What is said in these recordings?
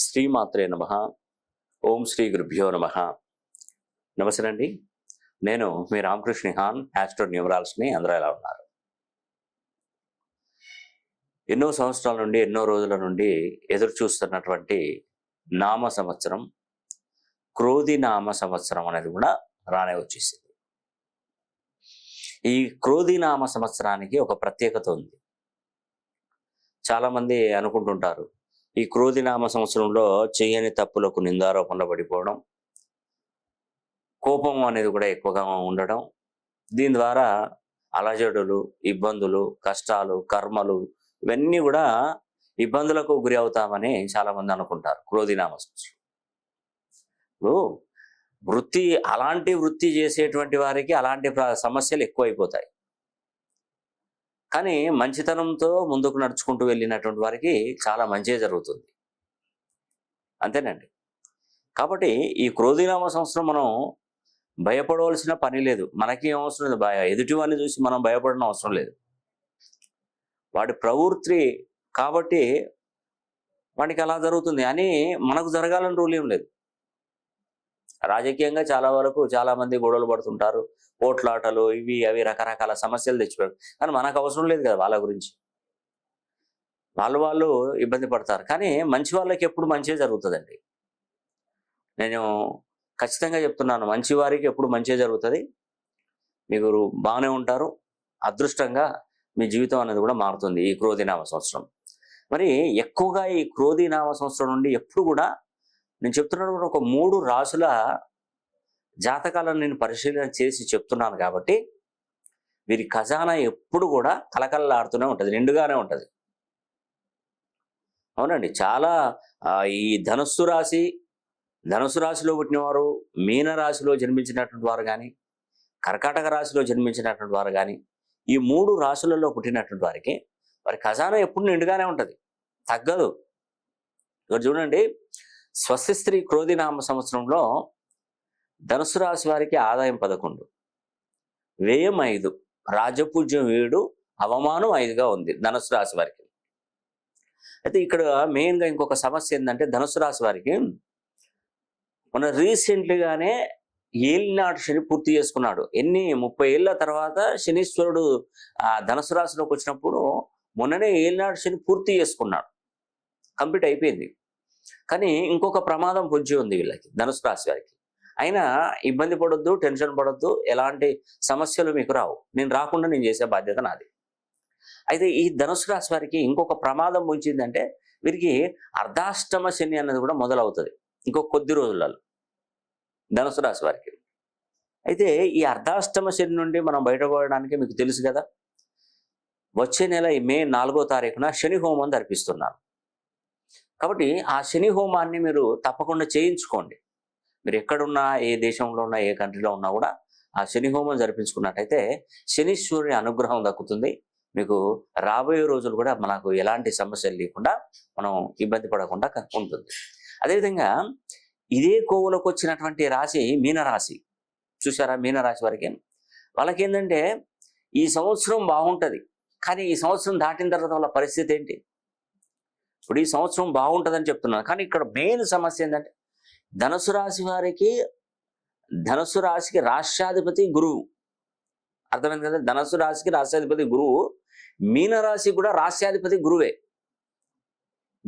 శ్రీమాత్రే నమ. ఓం శ్రీ గురుభ్యో నమ. నమస్తే అండి నేను మీ రామకృష్ణ హాన్ యాస్ట్రో న్యూమరాల్స్ని అందరూ ఎలా ఉన్నారు? ఎన్నో సంవత్సరాల నుండి ఎన్నో రోజుల నుండి ఎదురు చూస్తున్నటువంటి నామ సంవత్సరం క్రోధి నామ సంవత్సరం అనేది కూడా రానే వచ్చేసింది. ఈ క్రోధి నామ సంవత్సరానికి ఒక ప్రత్యేకత ఉంది. చాలామంది అనుకుంటుంటారు ఈ క్రోధి నామ సంవత్సరంలో చేయని తప్పులకు నిందారోపణలు పడిపోవడం కోపం అనేది కూడా ఎక్కువగా ఉండడం దీని ద్వారా అలజడులు ఇబ్బందులు కష్టాలు కర్మలు ఇవన్నీ కూడా ఇబ్బందులకు గురి అవుతామని చాలా మంది అనుకుంటారు క్రోధి నామ సంవత్సరం. ఇప్పుడు వృత్తి అలాంటి వృత్తి చేసేటువంటి వారికి అలాంటి సమస్యలు ఎక్కువైపోతాయి. కానీ మంచితనంతో ముందుకు నడుచుకుంటూ వెళ్ళినటువంటి వారికి చాలా మంచి జరుగుతుంది. అంతేనండి. కాబట్టి ఈ క్రోధినామ సంవత్సరం మనం భయపడవలసిన పని లేదు. మనకి ఏం అవసరం లేదు. భయ ఎదుటివాడిని చూసి మనం భయపడడం అవసరం లేదు. వాడి ప్రవృత్తి కాబట్టి వాడికి అలా జరుగుతుంది. అని మనకు జరగాలని రూల్ ఏం లేదు. రాజకీయంగా చాలా వరకు చాలా మంది గొడవలు పడుతుంటారు. ఓట్లాటలు ఇవి అవి రకరకాల సమస్యలు తెచ్చిపోయారు కానీ మనకు అవసరం లేదు కదా వాళ్ళ గురించి. వాళ్ళు వాళ్ళు ఇబ్బంది పడతారు. కానీ మంచి వాళ్ళకి ఎప్పుడు మంచి జరుగుతుందండి. నేను ఖచ్చితంగా చెప్తున్నాను మంచి వారికి ఎప్పుడు మంచి జరుగుతుంది. మీకు బాగానే ఉంటారు. అదృష్టంగా మీ జీవితం అనేది కూడా మారుతుంది ఈ క్రోధినామ సంవత్సరం. మరి ఎక్కువగా ఈ క్రోధినామ సంవత్సరం నుండి ఎప్పుడు కూడా నేను చెప్తున్నాను కూడా ఒక మూడు రాసుల జాతకాలను నేను పరిశీలన చేసి చెప్తున్నాను కాబట్టి వీరి ఖజానా ఎప్పుడు కూడా కలకలలాడుతూనే ఉంటుంది నిండుగానే ఉంటుంది. అవునండి చాలా ఈ ధనుస్సు రాశి ధనుసు రాశిలో పుట్టినవారు మీన రాశిలో జన్మించినటువంటి వారు కానీ కర్కాటక రాశిలో జన్మించినటువంటి వారు కానీ ఈ మూడు రాశులలో పుట్టినటువంటి వారికి వారి ఖజానా ఎప్పుడు నిండుగానే ఉంటుంది తగ్గదు. ఇక్కడ చూడండి స్వస్తిస్త్రీ క్రోధినామ సంవత్సరంలో ధనుసు రాశి వారికి ఆదాయం పదకొండు. వ్యయం ఐదు. రాజపూజ్యం ఏడు. అవమానం ఐదుగా ఉంది ధనుసు రాశి వారికి. అయితే ఇక్కడ మెయిన్గా ఇంకొక సమస్య ఏంటంటే ధనుసు రాశి వారికి మన రీసెంట్లీగానే ఏలినాడు శని పూర్తి చేసుకున్నాడు. ఎన్ని? ముప్పై ఏళ్ళ తర్వాత శనీశ్వరుడు ఆ ధనుసు రాశిలోకి వచ్చినప్పుడు మొన్ననే ఏలినాడు శని పూర్తి చేసుకున్నాడు. కంప్లీట్ అయిపోయింది. కానీ ఇంకొక ప్రమాదం పొంచి ఉంది వీళ్ళకి ధనుసు రాశి వారికి. అయినా ఇబ్బంది పడొద్దు టెన్షన్ పడొద్దు ఎలాంటి సమస్యలు మీకు రావు. నేను రాకుండా నేను చేసే బాధ్యత నాది. అయితే ఈ ధనుసు రాశి వారికి ఇంకొక ప్రమాదం ముంచిందంటే వీరికి అర్ధాష్టమ శని అన్నది కూడా మొదలవుతుంది ఇంకొక కొద్ది రోజులలో ధనుసు రాశి వారికి. అయితే ఈ అర్ధాష్టమ శని నుండి మనం బయటపడడానికి మీకు తెలుసు కదా? వచ్చే నెల ఈ మే నాలుగో తారీఖున శని హోమం జరిపిస్తున్నాను కాబట్టి ఆ శని హోమాన్ని మీరు తప్పకుండా చేయించుకోండి. మీరు ఎక్కడున్నా ఏ దేశంలో ఉన్నా ఏ కంట్రీలో ఉన్నా కూడా ఆ శని హోమం జరిపించుకున్నట్టయితే శనీశ్వరుని అనుగ్రహం దక్కుతుంది. మీకు రాబోయే రోజులు కూడా మనకు ఎలాంటి సమస్యలు లేకుండా మనం ఇబ్బంది పడకుండా ఉంటుంది. అదేవిధంగా ఇదే కోవులకు వచ్చినటువంటి రాశి మీనరాశి. చూసారా మీనరాశి వారికి? వాళ్ళకి ఏంటంటే ఈ సంవత్సరం బాగుంటుంది. కానీ ఈ సంవత్సరం దాటిన తర్వాత వాళ్ళ పరిస్థితి ఏంటి? ఇప్పుడు ఈ సంవత్సరం బాగుంటుందని చెప్తున్నాను. కానీ ఇక్కడ మెయిన్ సమస్య ఏంటంటే ధనుసు రాశి వారికి ధనుసు రాశికి రాష్ట్రాధిపతి గురువు. అర్థమైంది కదా? ధనుసు రాశికి రాష్ట్రాధిపతి గురువు మీనరాశి కూడా రాష్ట్రాధిపతి గురువే.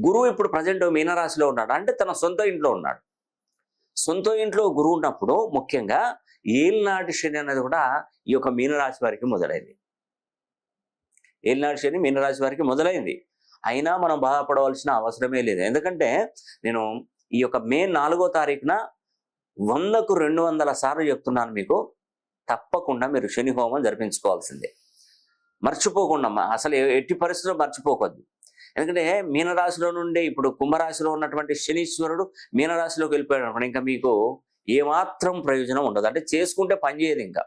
గురువు ఇప్పుడు ప్రజెంట్ మీనరాశిలో ఉన్నాడు. అంటే తన సొంత ఇంట్లో ఉన్నాడు. సొంత ఇంట్లో గురువు ఉన్నప్పుడు ముఖ్యంగా ఏలినాటి శని అనేది కూడా ఈ యొక్క మీనరాశి వారికి మొదలైంది. ఏలినాటి శని మీనరాశి వారికి మొదలైంది. అయినా మనం బాధపడవలసిన అవసరమే లేదు. ఎందుకంటే నేను ఈ యొక్క మే నాలుగో తారీఖున వందకు రెండు వందల సార్లు చెప్తున్నాను మీకు తప్పకుండా మీరు శని హోమం జరిపించుకోవాల్సిందే. మర్చిపోకుండా అసలు ఎట్టి పరిస్థితుల్లో మర్చిపోకూడదు. ఎందుకంటే మీనరాశిలో నుండి ఇప్పుడు కుంభరాశిలో ఉన్నటువంటి శనీశ్వరుడు మీనరాశిలోకి వెళ్ళిపోయాడు ఇంకా మీకు ఏమాత్రం ప్రయోజనం ఉండదు. అంటే చేసుకుంటే పని చేయదు ఇంకా.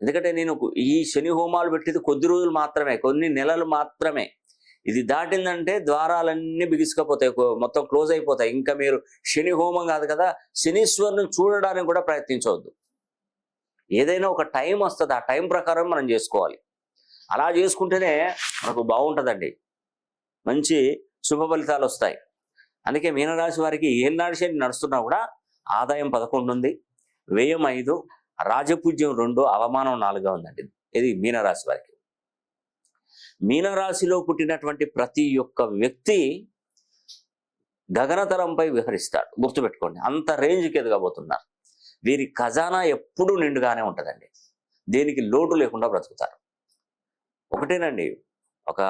ఎందుకంటే నేను ఈ శని హోమాలు పెట్టేది కొద్ది రోజులు మాత్రమే కొన్ని నెలలు మాత్రమే. ఇది దాటిందంటే ద్వారాలన్నీ బిగుసుకపోతాయి మొత్తం క్లోజ్ అయిపోతాయి. ఇంకా మీరు శని హోమం కాదు కదా శనీశ్వరుని చూడడానికి కూడా ప్రయత్నించవద్దు. ఏదైనా ఒక టైం వస్తుంది ఆ టైం ప్రకారం మనం చేసుకోవాలి. అలా చేసుకుంటేనే మనకు బాగుంటుందండి. మంచి శుభ ఫలితాలు వస్తాయి. అందుకే మీనరాశి వారికి ఏనాడు శని నడుస్తున్నా కూడా ఆదాయం పదకొండు ఉంది వ్యయం ఐదు రాజపూజ్యం రెండు అవమానం నాలుగుగా ఉందండి. ఇది మీనరాశి వారికి. మీనరాశిలో పుట్టినటువంటి ప్రతి ఒక్క వ్యక్తి గగనతలంపై విహరిస్తాడు. గుర్తుపెట్టుకోండి. అంత రేంజ్కి ఎదగబోతున్నారు. వీరి ఖజానా ఎప్పుడూ నిండుగానే ఉంటుందండి. దేనికి లోటు లేకుండా బ్రతుకుతారు. ఒకటేనండి. ఒక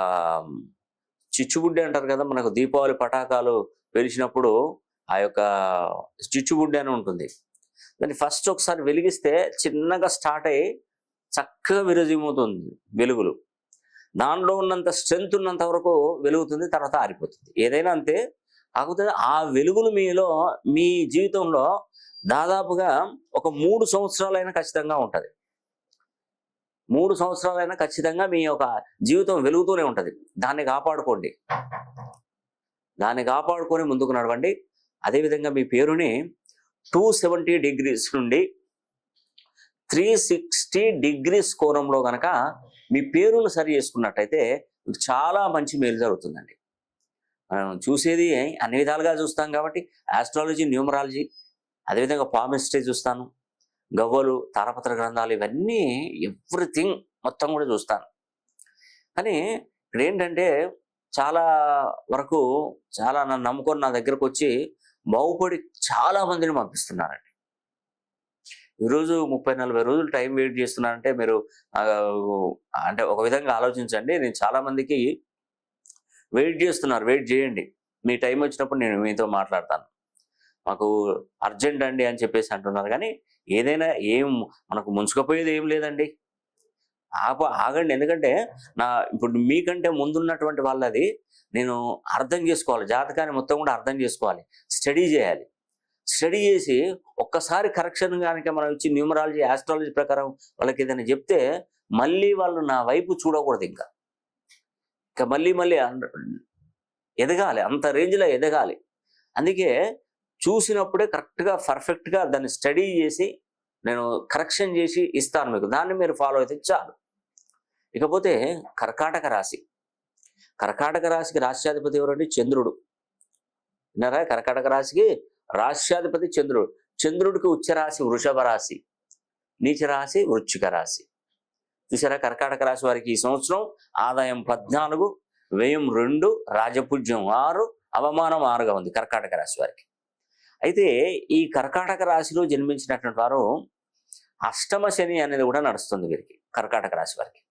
చిచ్చుబుడ్డి అంటారు కదా మనకు దీపావళి పటాకాలు పెరిచినప్పుడు ఆ యొక్క చిచ్చుబుడ్డి అని ఉంటుంది. దాన్ని ఫస్ట్ ఒకసారి వెలిగిస్తే చిన్నగా స్టార్ట్ అయ్యి చక్కగా విరజిమ్ముతుంది వెలుగులు. దానిలో ఉన్నంత స్ట్రెంత్ ఉన్నంత వరకు వెలుగుతుంది తర్వాత ఆరిపోతుంది. ఏదైనా అంతే. కాకపోతే ఆ వెలుగులు మీలో మీ జీవితంలో దాదాపుగా ఒక మూడు సంవత్సరాలైనా ఖచ్చితంగా ఉంటుంది. మూడు సంవత్సరాలైనా ఖచ్చితంగా మీ యొక్క జీవితం వెలుగుతూనే ఉంటుంది. దాన్ని కాపాడుకోండి. దాన్ని కాపాడుకొని ముందుకు నడవండి. అదేవిధంగా మీ పేరుని టూ సెవెంటీ డిగ్రీస్ నుండి త్రీ సిక్స్టీ డిగ్రీస్ కోణంలో కనుక మీ పేరును సరి చేసుకున్నట్టయితే మీకు చాలా మంచి మేలు జరుగుతుందండి. మనం చూసేది అన్ని విధాలుగా చూస్తాం కాబట్టి ఆస్ట్రాలజీ న్యూమరాలజీ అదేవిధంగా పామిస్ట్రీ చూస్తాను. గవ్వలు తారపత్ర గ్రంథాలు ఇవన్నీ ఎవ్రీథింగ్ మొత్తం కూడా చూస్తాను. కానీ ఇక్కడ ఏంటంటే చాలా వరకు చాలా నన్ను నమ్ముకొని నా దగ్గరకు వచ్చి బాగుపడి చాలా మందిని పంపిస్తున్నారండి. ఈరోజు ముప్పై నలభై రోజులు టైం వెయిట్ చేస్తున్నారంటే మీరు అంటే ఒక విధంగా ఆలోచించండి. నేను చాలా మందికి వెయిట్ చేస్తున్నారు. వెయిట్ చేయండి. మీ టైం వచ్చినప్పుడు నేను మీతో మాట్లాడతాను. మాకు అర్జెంట్ అండి అని చెప్పేసి అంటున్నారు. కానీ ఏదైనా ఏం మనకు ముంచుకపోయేది ఏం లేదండి. ఆప ఆగండి. ఎందుకంటే నా ఇప్పుడు మీకంటే ముందున్నటువంటి వాళ్ళది నేను అర్థం చేసుకోవాలి. జాతకాన్ని మొత్తం కూడా అర్థం చేసుకోవాలి. స్టడీ చేయాలి. స్టడీ చేసి ఒక్కసారి కరెక్షన్ కనుక మనం ఇచ్చి న్యూమరాలజీ ఆస్ట్రాలజీ ప్రకారం వాళ్ళకి ఏదైనా చెప్తే మళ్ళీ వాళ్ళు నా వైపు చూడకూడదు ఇంకా. ఇంకా మళ్ళీ మళ్ళీ అన్- ఎదగాలి అంత రేంజ్లో ఎదగాలి. అందుకే చూసినప్పుడే కరెక్ట్గా పర్ఫెక్ట్గా దాన్ని స్టడీ చేసి నేను కరెక్షన్ చేసి ఇస్తాను మీకు. దాన్ని మీరు ఫాలో అయితే చాలు. ఇకపోతే కర్కాటక రాశి. కర్కాటక రాశికి రాష్ట్రాధిపతి ఎవరండి? చంద్రుడు. విన్నారా? కర్కాటక రాశికి రాష్ట్రాధిపతి చంద్రుడు. చంద్రుడికి ఉచ్చరాశి వృషభ రాశి నీచ రాశి వృచ్చిక రాశి. చూసారా కర్కాటక రాశి వారికి ఈ సంవత్సరం ఆదాయం పద్నాలుగు వ్యయం రెండు రాజపూజ్యం ఆరు అవమానం ఆరుగా ఉంది కర్కాటక రాశి వారికి. అయితే ఈ కర్కాటక రాశిలో జన్మించినటువంటి వారు అష్టమ శని అనేది కూడా నడుస్తుంది వీరికి కర్కాటక రాశి వారికి.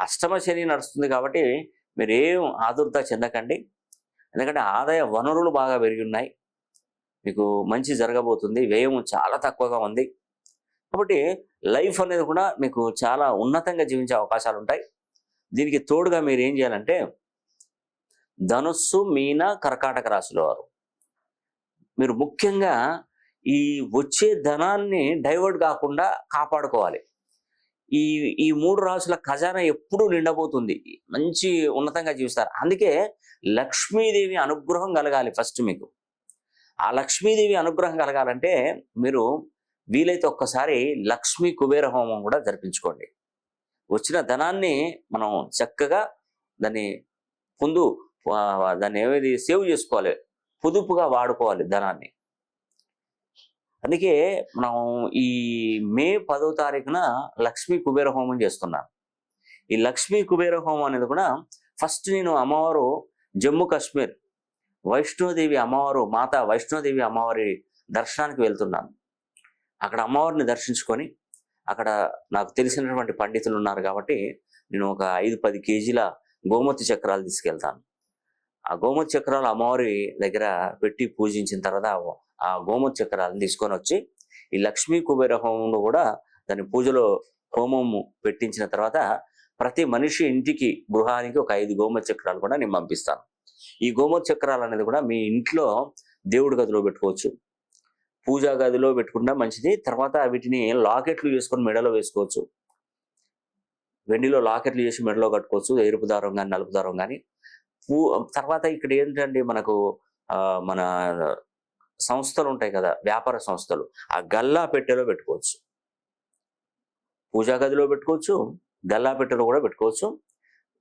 అష్టమ శని నడుస్తుంది కాబట్టి మీరు ఏం ఆదుర్త చెందకండి. ఎందుకంటే ఆదాయ వనరులు బాగా పెరిగి ఉన్నాయి. మీకు మంచి జరగబోతుంది వ్యయం చాలా తక్కువగా ఉంది. కాబట్టి లైఫ్ అనేది కూడా మీకు చాలా ఉన్నతంగా జీవించే అవకాశాలు ఉంటాయి. దీనికి తోడుగా మీరు ఏం చేయాలంటే ధనుస్సు మీన కర్కాటక రాశుల వారు. మీరు ముఖ్యంగా ఈ వచ్చే ధనాన్ని డైవర్ట్ కాకుండా కాపాడుకోవాలి. ఈ ఈ మూడు రాసుల ఖజానా ఎప్పుడూ నిండబోతుంది. మంచి ఉన్నతంగా జీవిస్తారు. అందుకే లక్ష్మీదేవి అనుగ్రహం కలగాలి ఫస్ట్ మీకు. ఆ లక్ష్మీదేవి అనుగ్రహం కలగాలంటే మీరు వీలైతే ఒక్కసారి లక్ష్మీ కుబేర హోమం కూడా జరిపించుకోండి. వచ్చిన ధనాన్ని మనం చక్కగా దాన్ని ముందు దాన్ని ఏమైంది సేవ్ చేసుకోవాలి? పొదుపుగా వాడుకోవాలి ధనాన్ని. అందుకే మనం ఈ మే పదో తారీఖున లక్ష్మీ కుబేర హోమం చేస్తున్నాను ఈ లక్ష్మీ కుబేర హోమం అనేది కూడా ఫస్ట్ నేను అమ్మవారు జమ్మూ కాశ్మీర్ వైష్ణోదేవి అమ్మవారు మాత వైష్ణోదేవి అమ్మవారి దర్శనానికి వెళ్తున్నాను. అక్కడ అమ్మవారిని దర్శించుకొని అక్కడ నాకు తెలిసినటువంటి పండితులు ఉన్నారు కాబట్టి నేను ఒక ఐదు పది కేజీల గోమతి చక్రాలు తీసుకెళ్తాను. ఆ గోమతి చక్రాలు అమ్మవారి దగ్గర పెట్టి పూజించిన తర్వాత ఆ గోమతి చక్రాలను తీసుకొని వచ్చి ఈ లక్ష్మీ కుబేర హోమంలో కూడా దాని పూజలో హోమము పెట్టించిన తర్వాత ప్రతి మనిషి ఇంటికి గృహానికి ఒక ఐదు గోమతి చక్రాలు కూడా నేను పంపిస్తాను. ఈ గోమతి చక్రాలు అనేది కూడా మీ ఇంట్లో దేవుడి గదిలో పెట్టుకోవచ్చు. పూజా గదిలో పెట్టుకున్నా మంచిది. తర్వాత వీటిని లాకెట్లు చేసుకొని మెడలో వేసుకోవచ్చు. వెండిలో లాకెట్లు చేసి మెడలో కట్టుకోవచ్చు. ఎరుపు దారం కానీ నలుపు దారం కానీ పూ తర్వాత ఇక్కడ ఏంటంటే మనకు ఆ, మన సంస్థలు ఉంటాయి కదా వ్యాపార సంస్థలు. ఆ గల్లా పెట్టెలో పెట్టుకోవచ్చు. పూజా గదిలో పెట్టుకోవచ్చు. గల్లా పెట్టెలో కూడా పెట్టుకోవచ్చు.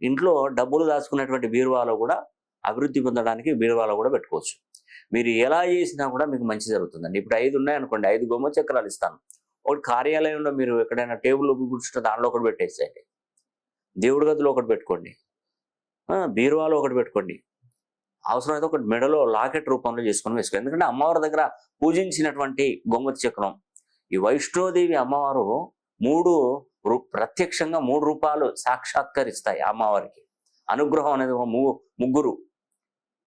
ఇంట్లో డబ్బులు దాచుకున్నటువంటి బీరువాలో కూడా అభివృద్ధి పొందడానికి బీరువాలో కూడా పెట్టుకోవచ్చు. మీరు ఎలా చేసినా కూడా మీకు మంచి జరుగుతుందండి. ఇప్పుడు ఐదు ఉన్నాయనుకోండి ఐదు గోమ చక్రాలు ఇస్తాను. ఒకటి కార్యాలయంలో మీరు ఎక్కడైనా టేబుల్ కూర్చుంటే దానిలో ఒకటి పెట్టేసేయండి. దేవుడి గదిలో ఒకటి పెట్టుకోండి. బీరువాలో ఒకటి పెట్టుకోండి. అవసరమైతే ఒకటి మెడలో లాకెట్ రూపంలో చేసుకొని వేసుకోండి. ఎందుకంటే అమ్మవారి దగ్గర పూజించినటువంటి గోమతి చక్రం ఈ వైష్ణోదేవి అమ్మవారు మూడు రూ- ప్రత్యక్షంగా మూడు రూపాలు సాక్షాత్కరిస్తాయి అమ్మవారికి. అనుగ్రహం అనేది ఒక ము- ముగ్గురు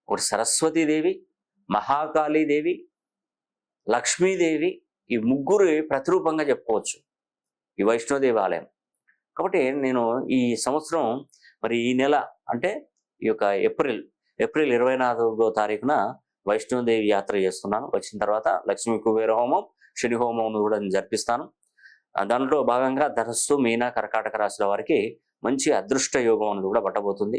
ఒకటి సరస్వతీదేవి మహాకాళీదేవి లక్ష్మీదేవి ఈ ముగ్గురు ప్రతిరూపంగా చెప్పుకోవచ్చు ఈ వైష్ణవ దేవాలయం. కాబట్టి నేను ఈ సంవత్సరం మరి ఈ నెల అంటే ఈ యొక్క ఏప్రిల్ ఏప్రిల్ ఇరవై నాలుగో తారీఖున వైష్ణవదేవి యాత్ర చేస్తున్నాను. వచ్చిన తర్వాత లక్ష్మీ కుబేర హోమం శని హోమం కూడా నేను జరిపిస్తాను. దాంట్లో భాగంగా ధనస్సు మీన కర్కాటక రాశుల వారికి మంచి అదృష్ట యోగం అనేది కూడా పట్టబోతుంది.